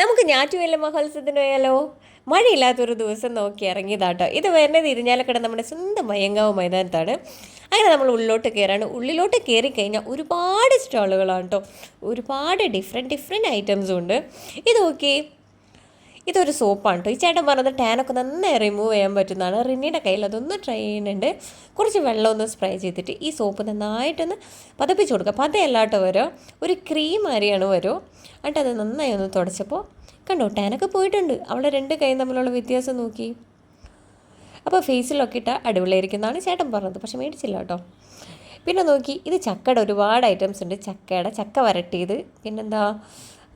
നമുക്ക് ഞാറ്റുവേല മഹോത്സവത്തിന് പോയാലോ മഴയില്ലാത്തൊരു ദിവസം നോക്കി ഇറങ്ങിയതാട്ടോ. ഇത് വരുന്നത് ഇരിഞ്ഞാലക്കട നമ്മുടെ സ്വന്തം മയങ്കാവ് മൈതാനത്താണ്. അങ്ങനെ നമ്മൾ ഉള്ളിലോട്ട് കയറാണ്. ഉള്ളിലോട്ട് കയറി കഴിഞ്ഞാൽ ഒരുപാട് സ്റ്റോളുകളാണ് കേട്ടോ ഒരുപാട് ഡിഫറെന്റ് ഡിഫറെന്റ് ഐറ്റംസും ഉണ്ട്. ഇത് നോക്കി ഇതൊരു സോപ്പാണ് കേട്ടോ ഈ ചേട്ടൻ പറഞ്ഞത് ടാനൊക്കെ നന്നായി റിമൂവ് ചെയ്യാൻ പറ്റുന്നതാണ്. റിനിയുടെ കയ്യിൽ അതൊന്ന് ട്രൈ ചെയ്യുന്നുണ്ട്. കുറച്ച് വെള്ളം ഒന്ന് സ്പ്രേ ചെയ്തിട്ട് ഈ സോപ്പ് നന്നായിട്ടൊന്ന് പതപ്പിച്ച് കൊടുക്കുക. പതയല്ലാട്ടോ വരുമോ ഒരു ക്രീം അരിയാണ് വരും. എന്നിട്ട് അത് നന്നായി ഒന്ന് തുടച്ചപ്പോൾ കണ്ടോ ടാനൊക്കെ പോയിട്ടുണ്ട്. അവളെ രണ്ട് കൈ തമ്മിലുള്ള വ്യത്യാസം നോക്കി. അപ്പോൾ ഫേസിലൊക്കെ ഇട്ട അടിപൊളിയായിരിക്കുന്നതാണ് ചേട്ടൻ പറഞ്ഞത്. പക്ഷെ മേടിച്ചില്ല കേട്ടോ. പിന്നെ നോക്കി ഇത് ചക്കയുടെ ഒരുപാട് ഐറ്റംസ് ഉണ്ട്. ചക്കയുടെ ചക്ക വരട്ടിയത്. പിന്നെന്താ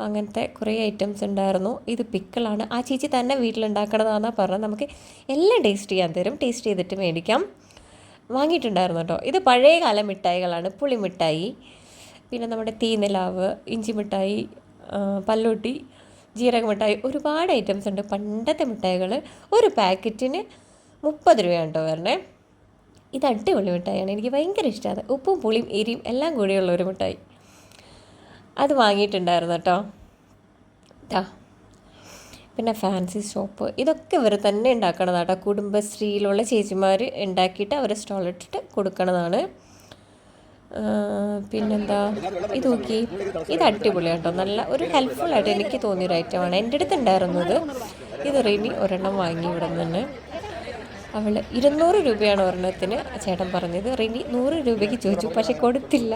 അങ്ങനത്തെ കുറേ ഐറ്റംസ് ഉണ്ടായിരുന്നു. ഇത് പിക്കിളാണ് ആ ചേച്ചി തന്നെ വീട്ടിലുണ്ടാക്കണതാണെന്നാണ് പറഞ്ഞത്. നമുക്ക് എല്ലാം ടേസ്റ്റ് ചെയ്യാൻ തരും. ടേസ്റ്റ് ചെയ്തിട്ട് മേടിക്കാം. വാങ്ങിയിട്ടുണ്ടായിരുന്നു കേട്ടോ. ഇത് പഴയകാല മിഠായികളാണ്. പുളിമിഠായി. പിന്നെ നമ്മുടെ തീനിലാവ് ഇഞ്ചി മിഠായി പല്ലൊട്ടി ജീരക മിഠായി ഒരുപാട് ഐറ്റംസ് ഉണ്ട്. പണ്ടത്തെ മിഠായികൾ ഒരു പാക്കറ്റിന് മുപ്പത് രൂപയാണ് കേട്ടോ വരണേ? ഇത് അടിപൊളി മിഠായിയാണ്. എനിക്ക് ഭയങ്കര ഇഷ്ടമാണ് ഉപ്പും പുളിയും എരിയും എല്ലാം കൂടിയുള്ള ഒരു മിഠായി. അത് വാങ്ങിയിട്ടുണ്ടായിരുന്നു കേട്ടോ. ഇതാ പിന്നെ ഫാൻസി ഷോപ്പ് ഇതൊക്കെ ഇവർ തന്നെ ഉണ്ടാക്കണതാണ് കേട്ടോ. കുടുംബശ്രീയിലുള്ള ചേച്ചിമാർ ഉണ്ടാക്കിയിട്ട് അവരെ സ്റ്റോളിട്ടിട്ട് കൊടുക്കണതാണ്. ആ, പിന്നെന്താ? ഇത് നോക്കി. ഇത് അടിപൊളിയാണ് കേട്ടോ. നല്ല ഒരു ഹെൽപ്ഫുൾ ആയിട്ട് എനിക്ക് തോന്നിയൊരു ഐറ്റമാണ് എന്റെ അടുത്ത് ഉണ്ടായിരുന്നത് ഇത്. റിനി ഒരെണ്ണം വാങ്ങി ഇവിടെ നിന്ന് അവൾ ഇരുന്നൂറ് രൂപയാണ് ഒരെണ്ണത്തിന്. ചേട്ടൻ പറഞ്ഞത് റിനി നൂറ് രൂപയ്ക്ക് ചോദിച്ചു. പക്ഷെ കൊടുത്തില്ല.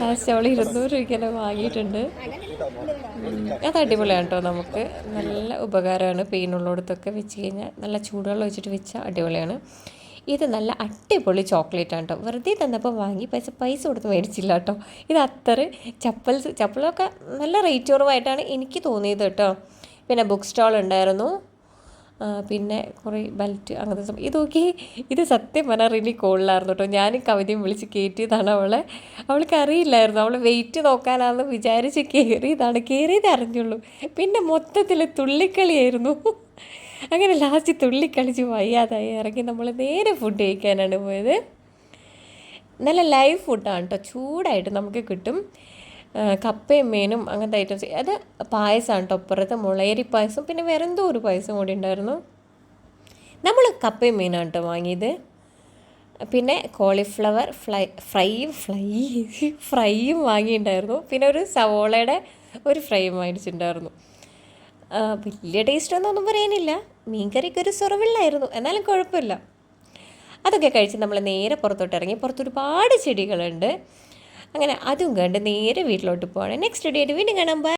ലാസ്റ്റ് അവൾ ഇരുന്നൂറ് രൂപയ്ക്ക് തന്നെ വാങ്ങിയിട്ടുണ്ട്. അത് അടിപൊളിയാണ് കേട്ടോ നമുക്ക്. നല്ല ഉപകാരമാണ്. പെയിനുള്ളിടത്തൊക്കെ വെച്ച് കഴിഞ്ഞാൽ നല്ല ചൂടുവെള്ളം വെച്ചിട്ട് വെച്ചാൽ അടിപൊളിയാണ്. ഇത് നല്ല അടിപൊളി ചോക്ലേറ്റ് ആണ് കേട്ടോ. വെറുതെ തന്നപ്പോൾ വാങ്ങി പൈസ പൈസ കൊടുത്ത് മേടിച്ചില്ല കേട്ടോ. ഇത് അത്ര ചപ്പൽസ് ചപ്പലൊക്കെ നല്ല റേറ്റ് കുറവായിട്ടാണ് എനിക്ക് തോന്നിയത് കേട്ടോ. പിന്നെ ബുക്ക് സ്റ്റാൾ ഉണ്ടായിരുന്നു. പിന്നെ കുറേ ബെൽറ്റ് അങ്ങനത്തെ ഇത് നോക്കി ഇത് സത്യം പറഞ്ഞാൽ റിനി കോളിലായിരുന്നു കേട്ടോ. ഞാൻ കവിതയും വിളിച്ച് കയറ്റിയതാണ് അവളെ. അവൾക്ക് അറിയില്ലായിരുന്നു. അവൾ വെയിറ്റ് നോക്കാനാണെന്ന് വിചാരിച്ച് കയറിയതാണ് കയറിയത് അറിഞ്ഞുള്ളൂ. പിന്നെ മൊത്തത്തിൽ തുള്ളിക്കളിയായിരുന്നു. അങ്ങനെ ലാസ്റ്റ് തുള്ളി തുള്ളിക്കളിച്ച് വയ്യാതായി. ഇറങ്ങി നമ്മൾ നേരെ ഫുഡ് കഴിക്കാനാണ് പോയത്. നല്ല ലൈവ് ഫുഡാണ് കേട്ടോ ചൂടായിട്ട് നമുക്ക് കിട്ടും. കപ്പയും മീനും അങ്ങനത്തെ ഐറ്റംസ് അത് പായസമാണ് കേട്ടോ അപ്പുറത്ത് മുളയരി പായസം. പിന്നെ വേറെ എന്തോ ഒരു പായസം കൂടി ഉണ്ടായിരുന്നു. നമ്മൾ കപ്പയും മീനാണ് കേട്ടോ വാങ്ങിയത്. പിന്നെ കോളിഫ്ലവർ ഫ്ലൈ ഫ്രൈയും ഫ്ലൈ ഫ്രൈയും വാങ്ങിയിട്ടുണ്ടായിരുന്നു. പിന്നെ ഒരു സവോളയുടെ ഒരു ഫ്രൈയും വാങ്ങിച്ചിട്ടുണ്ടായിരുന്നു. വലിയ ടേസ്റ്റ് ഒന്നും പറയാനില്ല. മീൻകറിക്ക് ഒരു സുറവില്ലായിരുന്നു. എന്നാലും കുഴപ്പമില്ല. അതൊക്കെ കഴിച്ച് നമ്മൾ നേരെ പുറത്തോട്ട് ഇറങ്ങി. പുറത്ത് ഒരുപാട് ചെടികളുണ്ട്. അങ്ങനെ അതും കണ്ട് നേരെ വീട്ടിലോട്ട് പോകണം നെക്സ്റ്റ് ഡേ ആയിട്ട് വീണ്ടും കാണാം. ബൈ